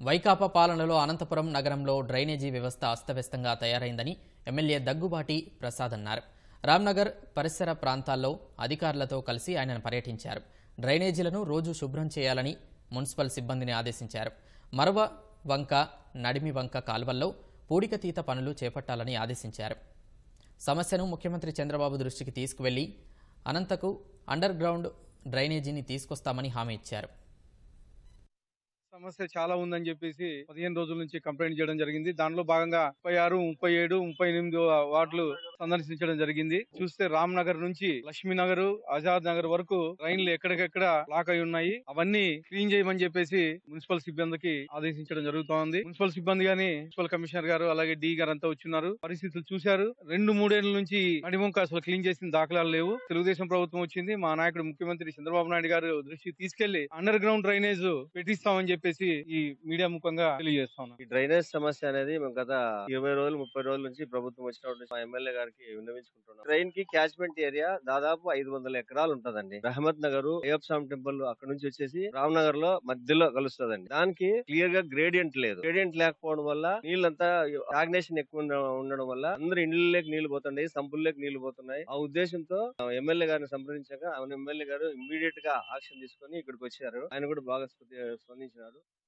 వైకాపా పాలనలో అనంతపురం నగరంలో డ్రైనేజీ వ్యవస్థ అస్తవ్యస్తంగా తయారైందని ఎమ్మెల్యే దగ్గుబాటి ప్రసాద్ అన్నారు. రామ్నగర్ పరిసర ప్రాంతాల్లో అధికారులతో కలిసి ఆయన పర్యటించారు. డ్రైనేజీలను రోజు శుభ్రం చేయాలని మున్సిపల్ సిబ్బందిని ఆదేశించారు. మరవ వంక నడిమి వంక కాల్వల్లో పూడికతీత పనులు చేపట్టాలని ఆదేశించారు. సమస్యను ముఖ్యమంత్రి చంద్రబాబు దృష్టికి తీసుకువెళ్ళి అనంతకు అండర్ గ్రౌండ్ డ్రైనేజీని తీసుకొస్తామని హామీ ఇచ్చారు. సమస్య చాలా ఉందని చెప్పేసి పదిహేను రోజుల నుంచి కంప్లైంట్ చేయడం జరిగింది. దానిలో భాగంగా ముప్పై ఆరు ముప్పై ఏడు ముప్పై ఎనిమిది వార్డులు సందర్శించడం జరిగింది. చూస్తే రామ్ నగర్ నుంచి లక్ష్మీనగర్ ఆజాద్ నగర్ వరకు ట్రైన్లు ఎక్కడికెక్కడ లాక్ అయి ఉన్నాయి. అవన్నీ క్లీన్ చేయమని చెప్పేసి మున్సిపల్ సిబ్బందికి ఆదేశించడం జరుగుతోంది. మున్సిపల్ సిబ్బంది గాని మున్సిపల్ కమిషనర్ గారు అలాగే డి గారు అంతా వచ్చిన్నారు. పరిస్థితులు చూశారు. రెండు మూడేళ్ళ నుంచి నడిముంక అసలు క్లీన్ చేసిన దాఖలాలు లేవు. తెలుగుదేశం ప్రభుత్వం వచ్చింది. మా నాయకుడు ముఖ్యమంత్రి చంద్రబాబు నాయుడు గారు దృష్టికి తీసుకెళ్ళి అండర్ గ్రౌండ్ డ్రైనేజ్ పెట్టిస్తామని చెప్పి చెప్పేసి ఈ మీడియా ముఖంగా తెలియజేస్తా ఈ డ్రైనేజ్ సమస్య అనేది మేము గత ఇరవై రోజులు ముప్పై రోజుల నుంచి ప్రభుత్వం వచ్చినప్పటి మా ఎమ్మెల్యే గారికి విన్నవించుకుంటున్నాం. ట్రైన్కి క్యాచ్మెంట్ ఏరియా దాదాపు ఐదు వందల ఎకరాలు ఉంటదండి. రహమత్ నగర్ ఏప్సామ్ టెంపుల్ అక్కడ నుంచి వచ్చేసి రామ్ నగర్లో మధ్యలో కలుస్తుందండి. దానికి క్లియర్గా గ్రేడియంట్ లేదు. గ్రేడియంట్ లేకపోవడం వల్ల నీళ్ళంతా స్టాగ్నేషన్ ఎక్కువ ఉండడం వల్ల అందరు ఇండ్లలోకి నీళ్ళు పోతున్నాయి సంపుల్లోకి నీళ్ళు పోతున్నాయి. ఆ ఉద్దేశంతో ఎమ్మెల్యే గారిని సంప్రదించాక ఆయన ఎమ్మెల్యే గారు ఇమ్మీడియట్గా ఆక్షన్ తీసుకొని ఇక్కడికి వచ్చారు. ఆయన కూడా బాగా స్పందించినారు. ಮಾಡಲು